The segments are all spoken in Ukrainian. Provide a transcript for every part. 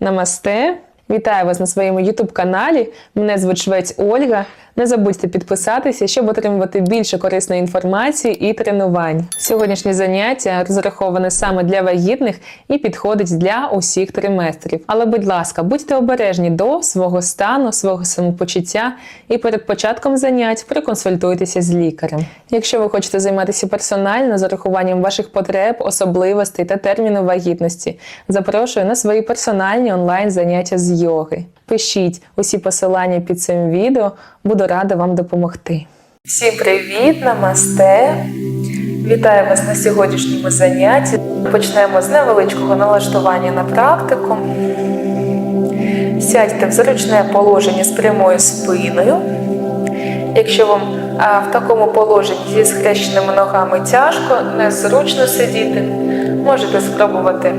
Намасте! Вітаю вас на своєму youtube каналі. Мене звуть Швець Ольга. Не забудьте підписатися, щоб отримувати більше корисної інформації і тренувань. Сьогоднішнє заняття розраховане саме для вагітних і підходить для усіх триместрів. Але, будь ласка, будьте обережні до свого стану, свого самопочуття і перед початком занять проконсультуйтеся з лікарем. Якщо ви хочете займатися персонально з урахуванням ваших потреб, особливостей та терміну вагітності, запрошую на свої персональні онлайн заняття з йоги. Пишіть усі посилання під цим відео, буду рада вам допомогти. Всім привіт, намасте! Вітаю вас на сьогоднішньому занятті. Почнемо з невеличкого налаштування на практику. Сядьте в зручне положення з прямою спиною. Якщо вам в такому положенні зі схрещеними ногами тяжко, незручно сидіти, можете спробувати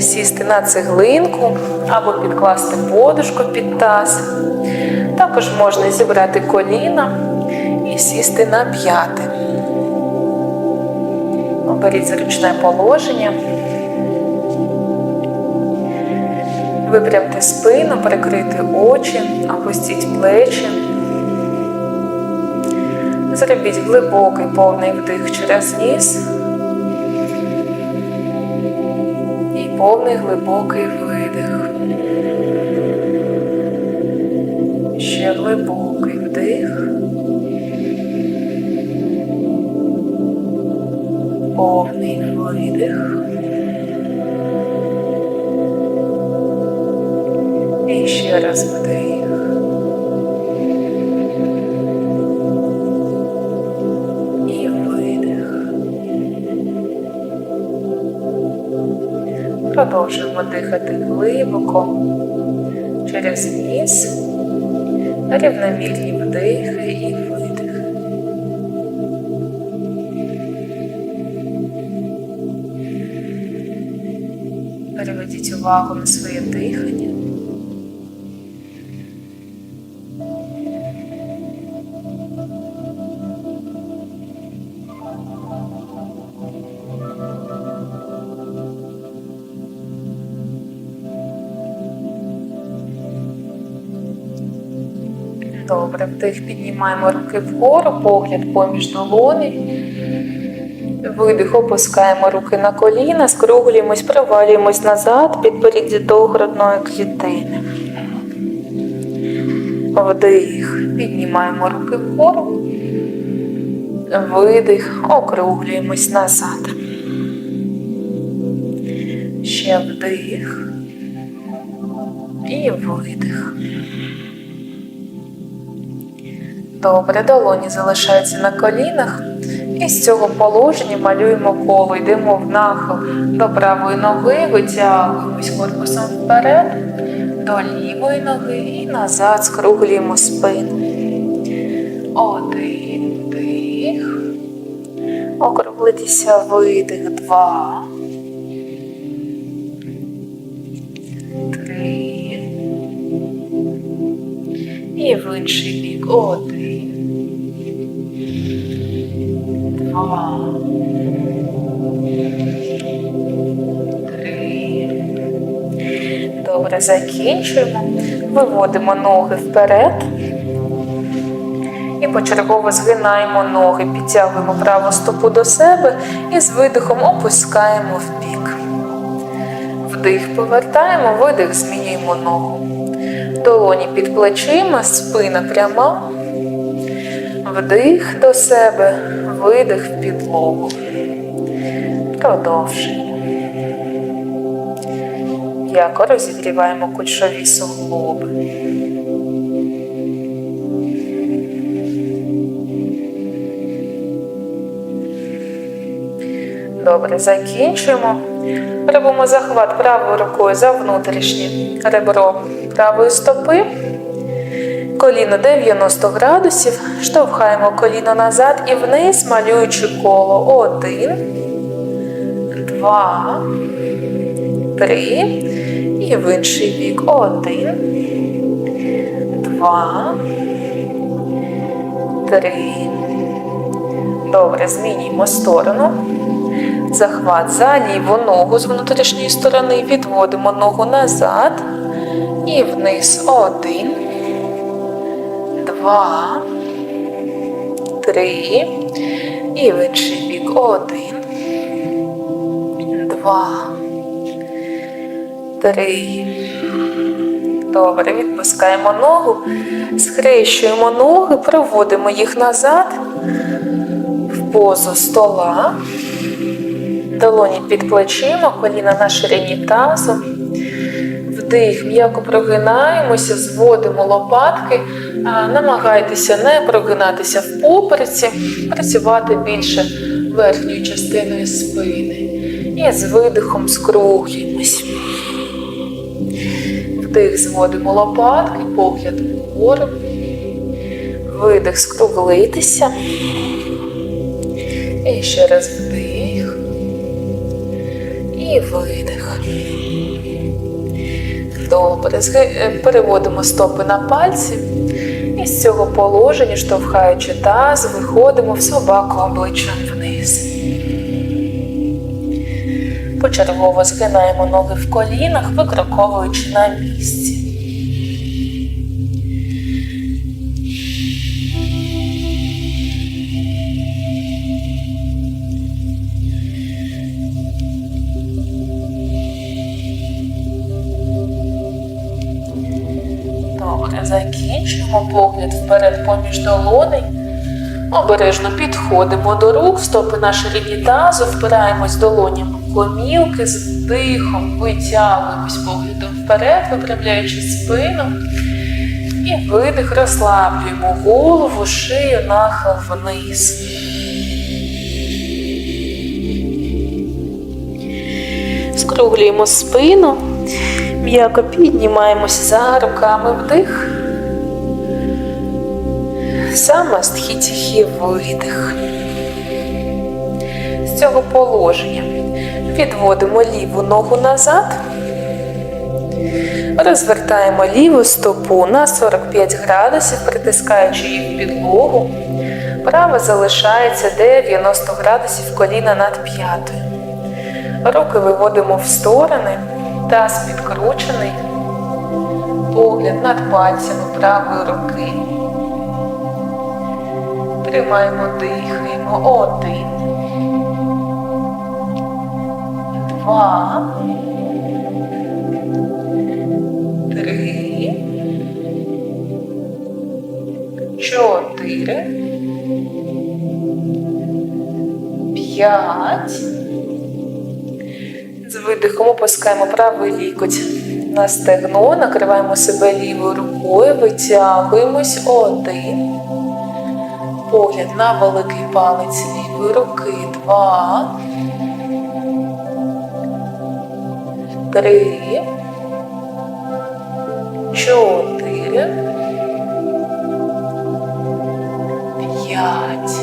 сісти на цеглинку або підкласти подушку під таз. Також можна зібрати коліна і сісти на п'яти. Оберіть зручне положення. Випрямте спину, прикрити очі, опустіть плечі. Зробіть глибокий повний вдих через ніс. Повний глибокий видих. Ще глибокий вдих. Повний видих. І ще раз Продовжуємо дихати глибоко через ніс, рівномірні вдихи і видихи. Переведіть увагу на своє дихання. Добре, вдих, піднімаємо руки вгору, погляд поміж долоні. Видих, опускаємо руки на коліна, скруглюємось, провалюємось назад, підборіддя до грудної клітини. Вдих, піднімаємо руки вгору. Видих, округлюємось назад. Ще вдих. І видих. Добре, долоні залишаються на колінах. І з цього положення малюємо коло, йдемо в нахил до правої ноги, витягуємось корпусом вперед, до лівої ноги і назад скруглюємо спину. Один вдих. Округлитися видих. Два. Три. І в інший бік. Один. Два. Добре, закінчуємо. Виводимо ноги вперед. І почергово згинаємо ноги, підтягуємо праву стопу до себе і з видихом опускаємо в бік. Вдих повертаємо, видих, змінюємо ногу. Долоні під плечима, спина пряма. Вдих до себе, видих в підлогу. Продовжуємо. М'яко розігріваємо кульшові суглоби. Добре, закінчуємо. Робимо захват правою рукою за внутрішнє ребро правої стопи. Коліно 90 градусів. Штовхаємо коліно назад і вниз, малюючи коло. Один, два, три. І в інший бік. Один, два, три. Добре, змінюємо сторону. Захват за ліву ногу з внутрішньої сторони. Відводимо ногу назад. І вниз. Один. Два. Три. І в інший бік. Один. Два. Три. Добре, відпускаємо ногу, схрещуємо ноги, проводимо їх назад в позу стола, долоні під плечима, коліна на ширині тазу. Вдих, м'яко прогинаємося, зводимо лопатки, намагайтеся не прогинатися в попереці, працювати більше верхньою частиною спини. І з видихом скруглюємось. Вдих, зводимо лопатки, погляд вгору. Видих, скруглитися. І ще раз вдих. І видих. Добре. Переводимо стопи на пальці. З цього положення, штовхаючи таз, виходимо в собаку обличчям вниз. Почергово згинаємо ноги в колінах, викроковуючи на місці. Закінчуємо погляд вперед поміж долоней. Обережно підходимо до рук, стопи на ширині тазу, впираємось долонями в гомілки, з вдихом витягуємось поглядом вперед, виправляючи спину. І видих, розслаблюємо голову, шию, нахил вниз. Скруглюємо спину, м'яко піднімаємося за руками вдих. Самастхітіхі видих. З цього положення відводимо ліву ногу назад, розвертаємо ліву стопу на 45 градусів, притискаючи її в підлогу. Права залишається 90 градусів коліна над п'ятою. Руки виводимо в сторони, таз підкручений, погляд над пальцями правої руки. Тримаємо, дихаємо. Один. Два. Три. Чотири. П'ять. З видихом опускаємо правий лікоть на стегно, накриваємо себе лівою рукою, витягуємось. Один. Погляд на великий палець лівої руки. Два. Три. Чотири. П'ять.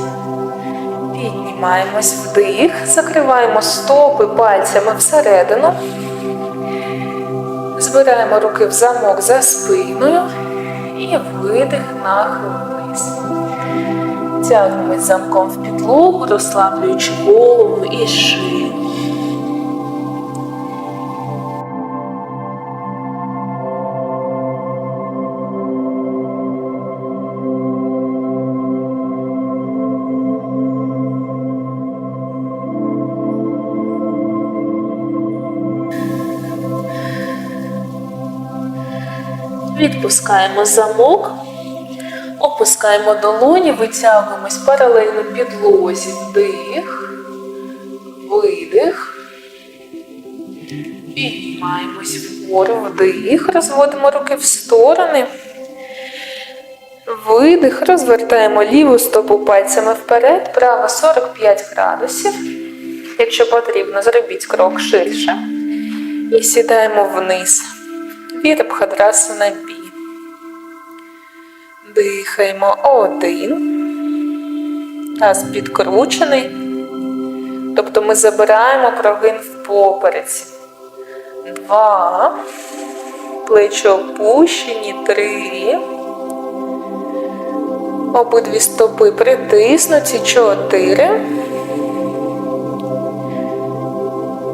Піднімаємось вдих, закриваємо стопи пальцями всередину. Збираємо руки в замок за спиною і видих нахил вниз. Тягнемось замком в підлогу, розслаблюючи голову і шию. Відпускаємо замок, опускаємо долоні, витягуємось паралельно підлозі. Вдих, видих. Піднімаємось вгору, вдих, розводимо руки в сторони. Видих, розвертаємо ліву стопу пальцями вперед, право 45 градусів. Якщо потрібно, зробіть крок ширше. І сідаємо вниз. Вірабхадрасана бі. Дихаємо один. Таз підкручений. Тобто ми забираємо прогин в попереці. Два. Плечі опущені. Три. Обидві стопи притиснуті. Чотири.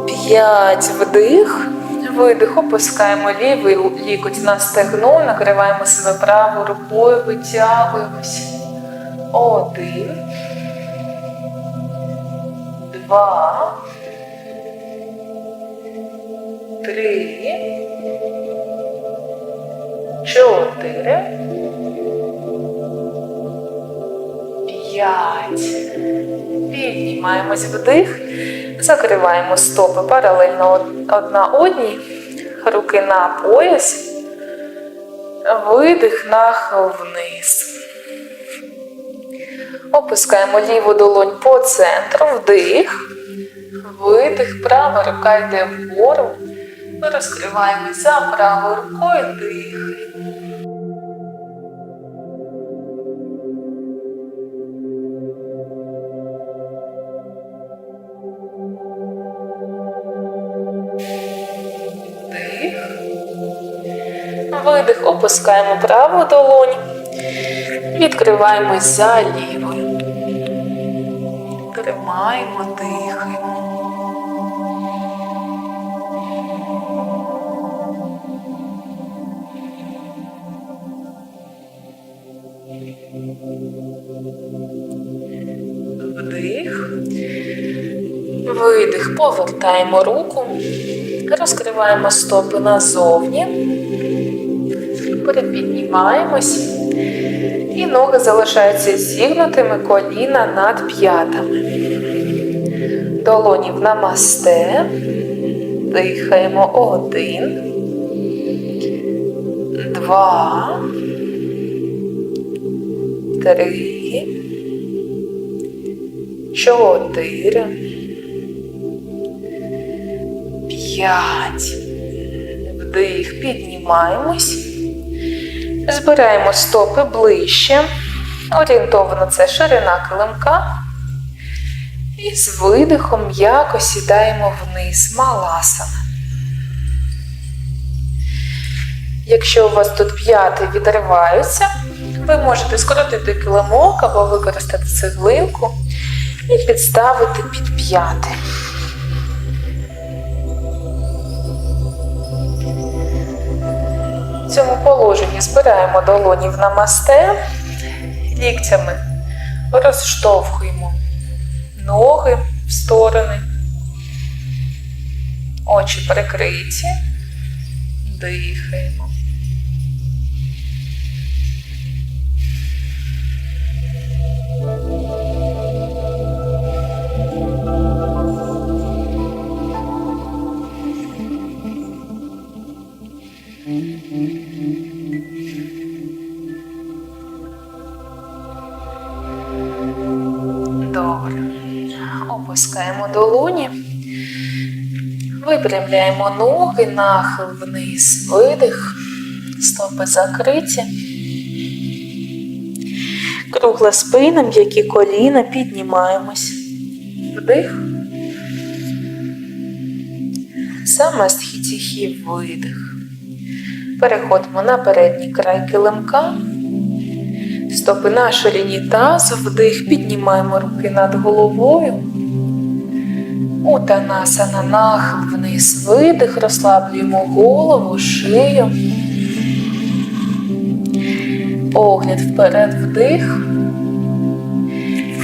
П'ять. Вдих. Видих. Опускаємо лівий лікоть на стегно. Накриваємо себе правою рукою. Витягуємось. Один. Два. Три. Чотири. П'ять. Піднімаємось вдих. Закриваємо стопи паралельно одна одній. Руки на пояс. Видих, нахил вниз. Опускаємо ліву долонь по центру. Вдих. Видих. Права рука йде вгору. Ми розкриваємось за правою рукою. Дихаємо. Видих. Опускаємо праву долонь. Відкриваємось за лівою. Тримаємо, дихаємо. Вдих. Видих. Повертаємо руку. Розкриваємо стопи назовні. Перепіднімаємось. І ноги залишаються зігнутими коліна над п'ятами. Долоні в намасте. Дихаємо один. Два. Три. Чотири. П'ять. Вдих. Піднімаємось. Збираємо стопи ближче. Орієнтовано це ширина килимка. І з видихом м'яко сідаємо вниз. Маласана. Якщо у вас тут п'яти відриваються, ви можете скоротити килимок або використати цеглинку і підставити під п'яти. В цьому положенні збираємо долоні в намасте, ліктями розштовхуємо ноги в сторони, очі прикриті, дихаємо. Випрямляємо ноги, нахил вниз, видих, стопи закриті. Кругла спина, м'які коліна, піднімаємось. Вдих. Саме тихий видих. Переходимо на передній край килимка. Стопи на ширині тазу, вдих, піднімаємо руки над головою. Утанасана нахил вниз, видих, розслаблюємо голову, шию. Погляд вперед, вдих.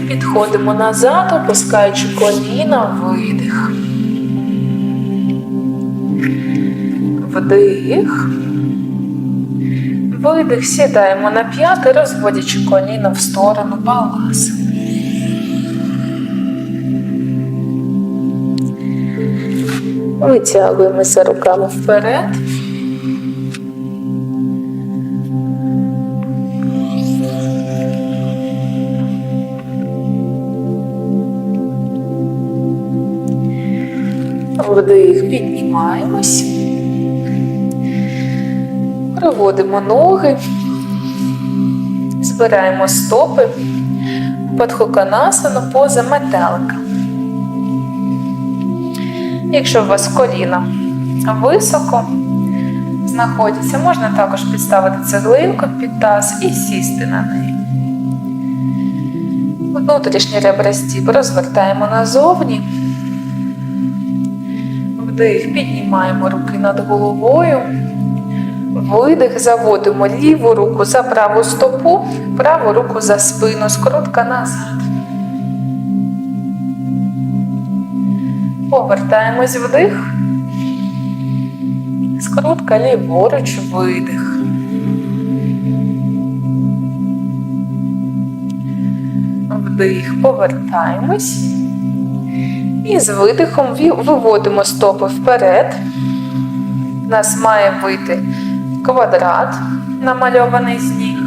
Підходимо назад, опускаючи коліна, видих. Вдих. Видих, сідаємо на п'яти, розводячи коліна в сторону балас. Витягуємося руками вперед. Вдих, піднімаємось. Проводимо ноги, збираємо стопи, Падхоканасану поза метелика. Якщо у вас коліна високо знаходяться, можна також підставити цеглинку під таз і сісти на неї. Внутрішні ребра стіп розвертаємо назовні. Вдих, піднімаємо руки над головою. Видих, заводимо ліву руку за праву стопу, праву руку за спину, скоротка назад. Повертаємось вдих. Скрутка ліворуч, видих. Вдих, повертаємось. І з видихом виводимо стопи вперед. У нас має вийти квадрат, намальований з ніг.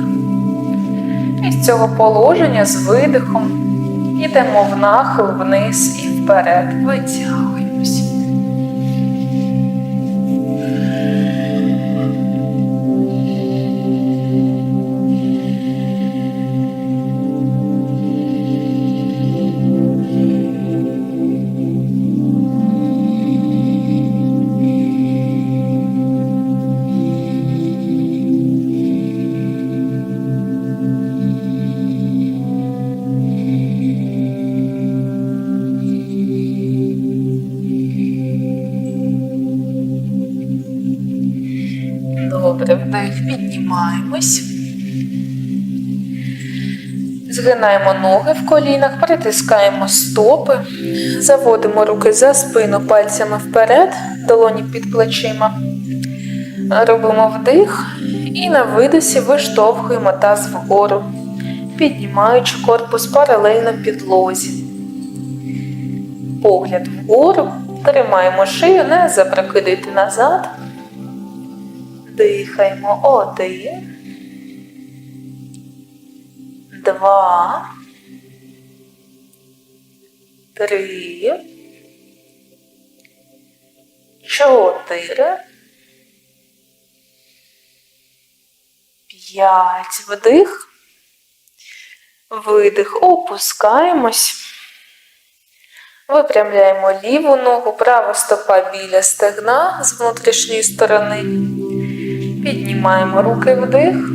І з цього положення з видихом йдемо в нахил вниз вперед. Витягуємось. Піднімаємось. Згинаємо ноги в колінах, притискаємо стопи, заводимо руки за спину пальцями вперед, долоні під плечима. Робимо вдих і на видосі виштовхуємо таз вгору, піднімаючи корпус паралельно підлозі. Погляд вгору, тримаємо шию, не запрокидайте назад. Дихаємо один. Два. Три. Чотири. П'ять. Вдих. Видих. Опускаємось. Випрямляємо ліву ногу, права стопа біля стегна з внутрішньої сторони. Піднімаємо руки вдих,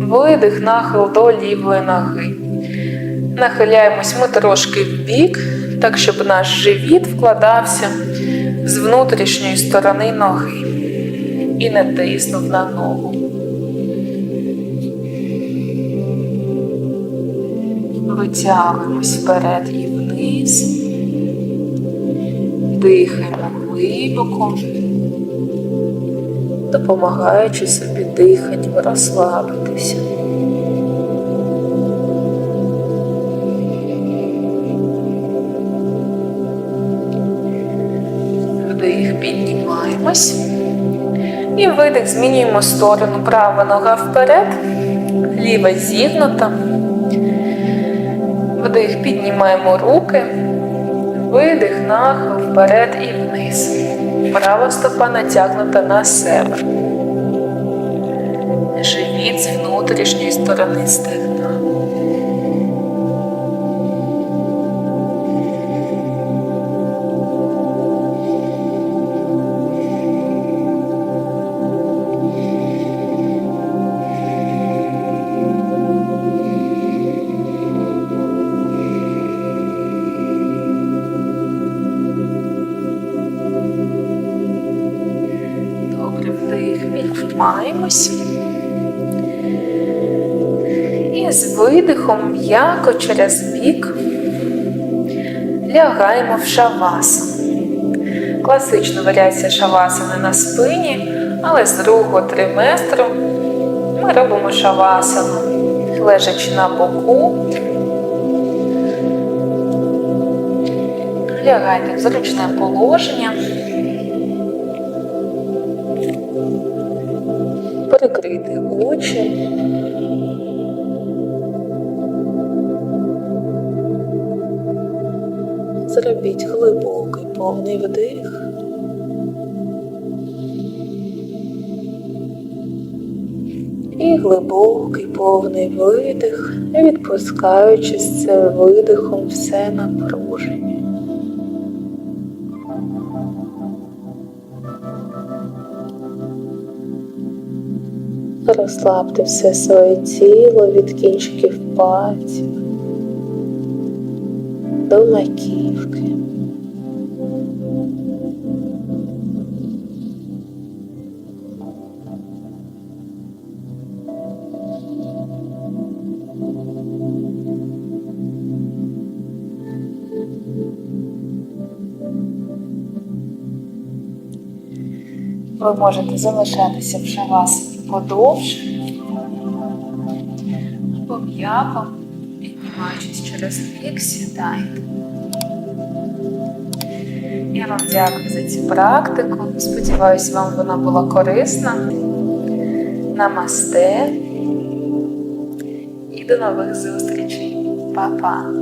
видих, нахил до лівої ноги. Нахиляємось ми трошки в бік, так щоб наш живіт вкладався з внутрішньої сторони ноги і не тиснув на ногу. Витягуємось вперед і вниз. Дихаємо глибоко допомагаючи собі диханням розслабитися. Вдих, піднімаємось. І видих, змінюємо сторону. Права нога вперед, ліва зігнута. Вдих, піднімаємо руки. Видих, нахил вперед і вниз. Права стопа натягнута на себе. Живіт з внутрішньої сторони стегна. Піднімаємось. І з видихом м'яко через бік лягаємо в шавасану. Класична варіація шавасани на спині, але з другого триместру ми робимо шавасану, лежачи на боку. Лягайте в зручне положення. Очі. Зробіть глибокий повний вдих. І глибокий повний видих, відпускаючи з цим видихом все напруження. Розслабте все своє тіло від кінчиків пальців до маківки. Ви можете залишатися в шавасані подовше, або м'яко, піднімаючись через бік, сідайте. Я вам дякую за цю практику. Сподіваюсь, вам вона була корисна. Намасте. І до нових зустрічей. Па-па!